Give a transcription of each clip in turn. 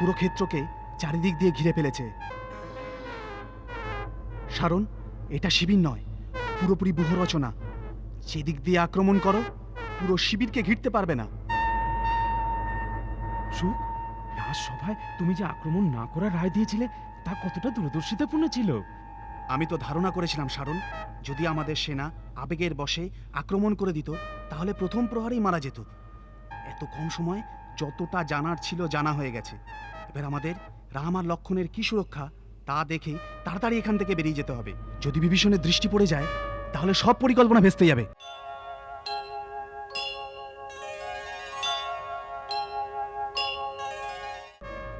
পুরো ক্ষেত্রকে চারিদিক দিয়ে ঘিরে ফেলেছে। সারণ এটা শিবির নয়, পুরোপুরি রচনা। যেদিক দিয়ে আক্রমণ করো, পুরো শিবিরকে ঘিরতে পারবে না। সুখ রাজসভায় তুমি যে আক্রমণ না করার রায় দিয়েছিলে, তা কতটা দূরদর্শিতাপূর্ণ ছিল? আমি তো ধারণা করেছিলাম সারণ যদি আমাদের সেনা আবেগের বশে আক্রমণ করে দিত, তাহলে প্রথম প্রহারেই মারা যেত। এত কম সময় যতটা জানার ছিল জানা হয়ে গেছে। এবার আমাদের রাম আর লক্ষণের কি সুরক্ষা তা দেখে তাড়াতাড়ি এখান থেকে বেরিয়ে যেতে হবে। যদি বিভীষণের দৃষ্টি পড়ে যায়, তাহলে সব পরিকল্পনা ভেস্তে যাবে।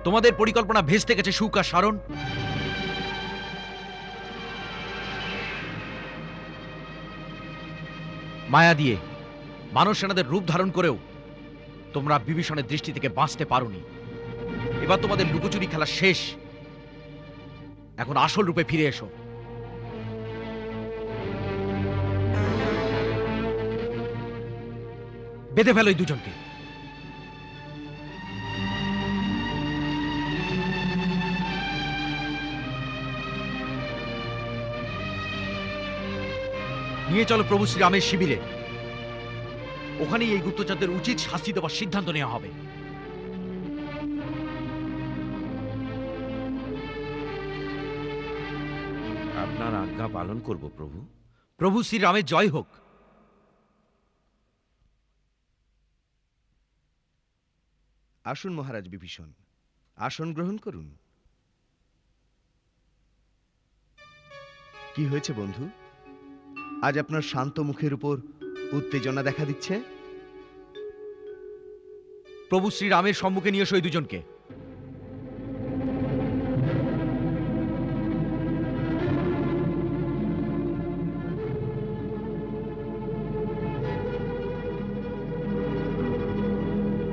তোমাদের পরিকল্পনা ভেস্তে গেছে, সুখ আর সারণ মায়া দিয়ে মানুষ সেনাদের রূপ ধারণ করেও তোমরা বিভীষণের দৃষ্টি থেকে বাঁচতে পারোনি। এবার তোমাদের লুকোচুরি খেলা শেষ। এখন আসল রূপে ফিরে এসো। বেঁধে ফেলো এই দুজনকে। নিয়ে চলো প্রভু শ্রীরামের শিবিরে। ওখানেই এই গুপ্তচরদের উচিত শাস্তি দেওয়ার সিদ্ধান্ত নেওয়া হবে। আপনার আজ্ঞা পালন করব প্রভু। প্রভু শ্রীরামের জয় হোক। আসুন মহারাজ বিভীষণ আসন গ্রহণ করুন। কি হয়েছে বন্ধু? আজ আপনার শান্ত মুখের উপর উত্তেজনা দেখা দিচ্ছে? প্রভু শ্রীরামের সম্মুখে নিয়ে এসো দুজনকে।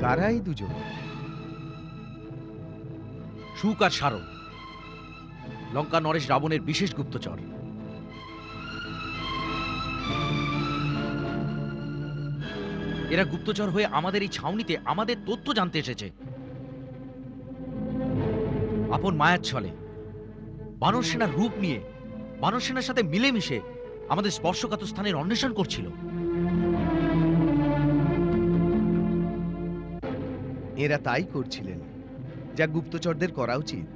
কারাই দুজন? সুখ আর সারণ লঙ্কা নরেশ রাবণের বিশেষ গুপ্তচর। এরা গুপ্তচর হয়ে আমাদের এই ছাউনিতে আমাদের তথ্য জানতে এসেছে। আপন মায়ার ছলে বানর সেনার রূপ নিয়ে বানর সেনার সাথে মিলেমিশে আমাদের স্পর্শকাতর স্থানের অন্বেষণ করছিল। এরা তাই করছিলেন যা গুপ্তচরদের করা উচিত।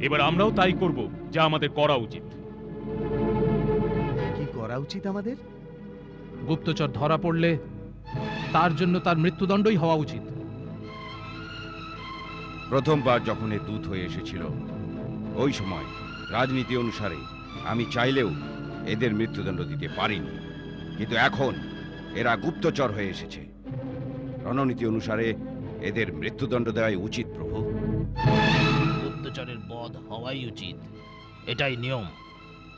এবার আমরাও তাই করব যা আমাদের করা উচিত। কি করা উচিত আমাদের? গুপ্তচর ধরা পড়লে তার জন্য তার মৃত্যুদণ্ডই হওয়া উচিত। প্রথমবার যখন এ দূত হয়ে এসেছিল ওই সময় রাজনীতি অনুসারে আমি চাইলেও এদের মৃত্যুদণ্ড দিতে পারিনি। কিন্তু এখন এরা গুপ্তচর হয়ে এসেছে। রণনীতি অনুসারে এদের মৃত্যুদণ্ড দেওয়াই উচিত প্রভু। গুপ্তচরের বধ হওয়াই উচিত। এটাই নিয়ম।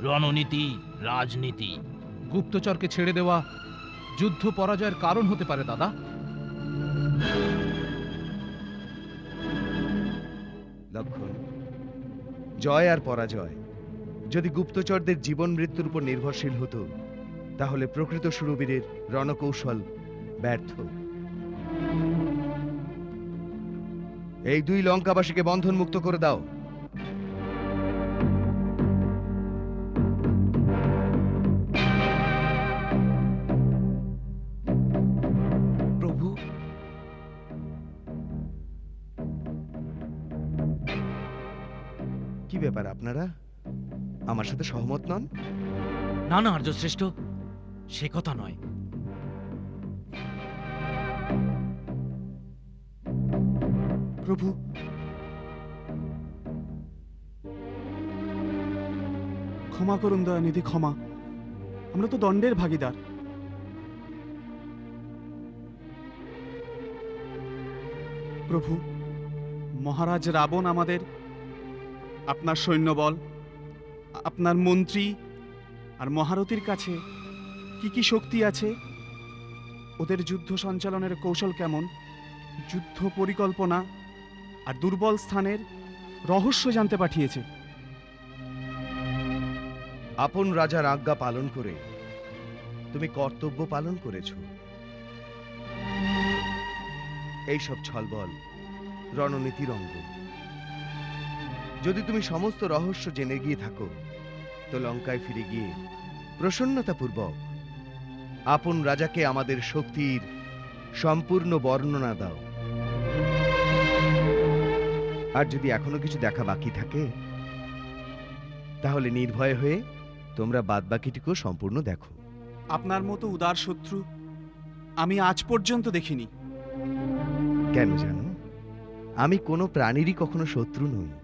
রণনীতি রাজনীতি। গুপ্তচরকে ছেড়ে দেওয়া যুদ্ধ পরাজয়ের কারণ হতে পারে, দাদা। লক্ষণ, জয় আর পরাজয়। যদি গুপ্তচরদের জীবন মৃত্যুর উপর নির্ভরশীল হতো, তাহলে প্রকৃত সুরবীরের রণকৌশল ব্যর্থ। এই দুই লঙ্কাবাসীকে বন্ধন মুক্ত করে দাও। ব্যাপার আপনারা? আমার সাথে সহমত নন? না না আর্যশ্রেষ্ঠ সে কথা নয়। প্রভু। ক্ষমা করুন দয়ানিধি ক্ষমা। আমরা তো দণ্ডের ভাগিদার। প্রভু মহারাজ রাবণ আমাদের আপনার সৈন্যবল, আপনার মন্ত্রী আর মহারথীর কাছে কি কি শক্তি আছে? ওদের যুদ্ধ সঞ্চালনের কৌশল কেমন? যুদ্ধ পরিকল্পনা আর দুর্বল স্থানের রহস্য জানতে পাঠিয়েছে। আপন রাজার আজ্ঞা পালন করে তুমি কর্তব্য পালন করেছ। এইসব ছলবল, রণনীতির অঙ্গ। যদি তুমি সমস্ত রহস্য জেনে গিয়ে থাকো তো লঙ্কায় ফিরে গিয়ে প্রসন্নতাপূর্বক আপন রাজাকে আমাদের শক্তির সম্পূর্ণ বর্ণনা দাও। আর যদি এখনও কিছু দেখা বাকি থাকে তাহলে নির্ভয় হয়ে তোমরা বাদবাকিটুকু সম্পূর্ণ দেখো। আপনার মতো উদার শত্রু আমি আজ পর্যন্ত দেখিনি। কেন জানো? আমি কোনো প্রাণীরই কখনো শত্রু নই।